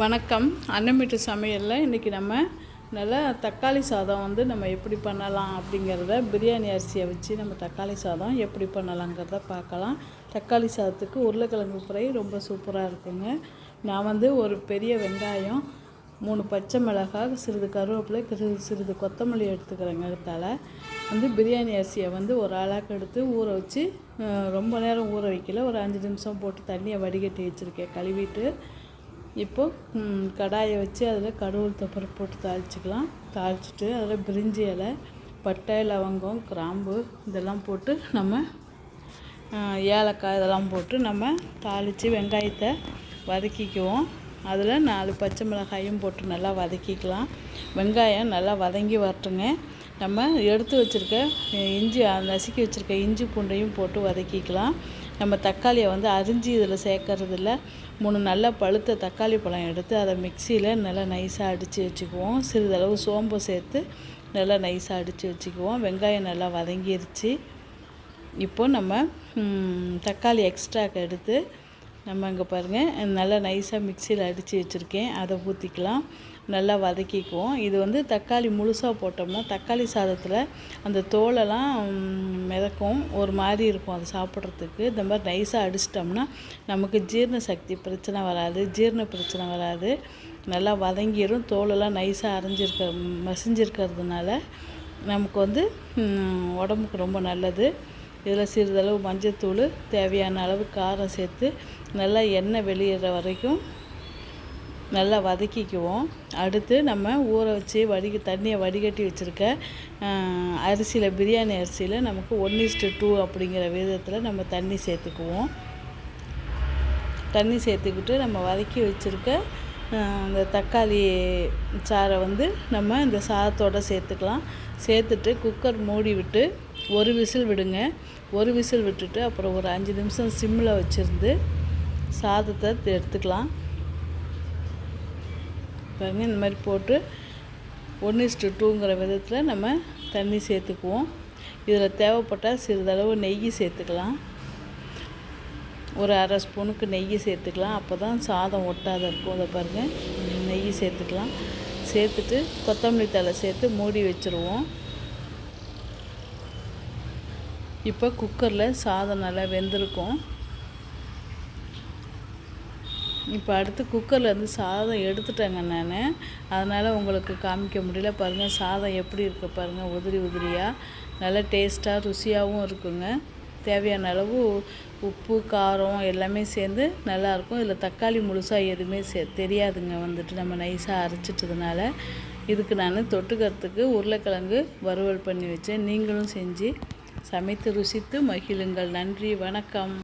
வணக்கம். அன்னமிட்டு சமையலில் இன்றைக்கி நம்ம நல்லா தக்காளி சாதம் வந்து நம்ம எப்படி பண்ணலாம் அப்படிங்கிறத பிரியாணி அரிசியை வச்சு நம்ம தக்காளி சாதம் எப்படி பண்ணலாங்கிறத பார்க்கலாம். தக்காளி சாதத்துக்கு உருளைக்கிழங்கு ஃப்ரை ரொம்ப சூப்பராக இருக்குங்க. நான் வந்து ஒரு பெரிய வெங்காயம் மூணு பச்சை மிளகாய் சிறிது கருவேப்பிலை சிறிது சிறிது கொத்தமல்லி எடுத்துக்கிறேங்க தலை. வந்து பிரியாணி அரிசியை வந்து ஒரு ஆளாக்கு எடுத்து ஊற வச்சு ரொம்ப நேரம் ஊற வைக்கல. ஒரு அஞ்சு நிமிஷம் போட்டு தண்ணியை வடிகட்டி வச்சுருக்கேன். கழுவிட்டு இப்போ கடாயை வச்சு அதில் கடவுள் தொப்பரை போட்டு தாளிச்சிக்கலாம். தாளிச்சிட்டு அதில் பிரிஞ்சி இலை பட்டை லவங்கம் கிராம்பு இதெல்லாம் போட்டு நம்ம ஏலக்காய் இதெல்லாம் போட்டு நம்ம தாளித்து வெங்காயத்தை வதக்கிக்குவோம். அதில் நாலு பச்சை மிளகாயும் போட்டு நல்லா வதக்கிக்கலாம். வெங்காயம் நல்லா வதங்கி வரட்டுங்க. நம்ம எடுத்து வச்சுருக்க இஞ்சி நசுக்கி வச்சுருக்க இஞ்சி பூண்டையும் போட்டு வதக்கிக்கலாம். நம்ம தக்காளியை வந்து அரிஞ்சு இதில் சேர்க்கறது மூணு நல்லா பழுத்த தக்காளி பழம் எடுத்து அதை மிக்சியில் நல்லா நைஸாக அடித்து வச்சுக்குவோம். சிறிதளவு சோம்பு சேர்த்து நல்லா நைஸாக அடித்து வச்சுக்குவோம். வெங்காயம் நல்லா வதங்கிருச்சு. இப்போ நம்ம தக்காளி எக்ஸ்ட்ராக்கு எடுத்து நம்ம இங்கே பாருங்கள் நல்லா நைஸாக மிக்சியில் அடித்து வச்சுருக்கேன். அதை ஊற்றிக்கலாம் நல்லா வதக்கிக்குவோம். இது வந்து தக்காளி முழுசாக போட்டோம்னா தக்காளி சாதத்தில் அந்த தோலெல்லாம் மிதக்கும். ஒரு மாதிரி இருக்கும் அது சாப்பிட்றதுக்கு. இந்த மாதிரி நைஸாக அடிச்சிட்டோம்னா நமக்கு ஜீரண சக்தி பிரச்சனை வராது. ஜீரண பிரச்சனை வராது. நல்லா வதங்கிடும் தோலெல்லாம் நைஸாக அரைஞ்சிருக்க மசிஞ்சிருக்கிறதுனால நமக்கு வந்து உடம்புக்கு ரொம்ப நல்லது. இதில் சிறிதளவு மஞ்சத்தூள் தேவையான அளவு காரம் சேர்த்து நல்லா எண்ணெய் வெளியிடுற வரைக்கும் நல்லா வதக்கிக்குவோம். அடுத்து நம்ம ஊற வச்சு வடிக தண்ணியை வடிகட்டி வச்சுருக்க அரிசியில் பிரியாணி அரிசியில் நமக்கு ஒன் இஸ்டு டூ அப்படிங்கிற விதத்தில் நம்ம தண்ணி சேர்த்துக்குவோம். தண்ணி சேர்த்துக்கிட்டு நம்ம வதக்கி வச்சுருக்க அந்த தக்காளி சாறை வந்து நம்ம இந்த சாதத்தோட சேர்த்துக்கலாம். சேர்த்துட்டு குக்கர் மூடி விட்டு ஒரு விசில் விடுங்க. ஒரு விசில் விட்டுட்டு அப்புறம் ஒரு அஞ்சு நிமிஷம் சிம்மில் வச்சுருந்து சாதத்தை எடுத்துக்கலாம். பாருங்க இந்த மாதிரி போட்டு ஒன்று இஸ்டு டூங்கிற விதத்தில் நம்ம தண்ணி சேர்த்துக்குவோம். இதில் தேவைப்பட்டால் சிறிதளவு நெய் சேர்த்துக்கலாம். ஒரு அரை ஸ்பூனுக்கு நெய் சேர்த்துக்கலாம். அப்போ தான் சாதம் ஒட்டாத இருக்கும். அதை பாருங்கள் நெய் சேர்த்துக்கலாம். சேர்த்துட்டு கொத்தமல்லி தழை சேர்த்து மூடி வச்சுருவோம். இப்போ குக்கரில் சாதம் நல்லா வெந்திருக்கும். இப்போ அடுத்து குக்கர்லேருந்து சாதம் எடுத்துட்டேங்க நான். அதனால் உங்களுக்கு காமிக்க முடியல. பாருங்கள் சாதம் எப்படி இருக்குது பாருங்கள் உதிரி உதிரியாக நல்லா டேஸ்ட்டாக ருசியாகவும் இருக்குங்க. தேவையான அளவு உப்பு காரம் எல்லாமே சேர்ந்து நல்லாயிருக்கும் இதில் தக்காளி முழுசாக எதுவுமே சே தெரியாதுங்க வந்துட்டு நம்ம நைஸாக அரைச்சிட்டதுனால. இதுக்கு நான் தொட்டுக்கிறதுக்கு உருளைக்கிழங்கு வறுவல் பண்ணி வச்சேன். நீங்களும் செஞ்சு சமைத்து ருசித்து மகிழுங்கள். நன்றி வணக்கம்.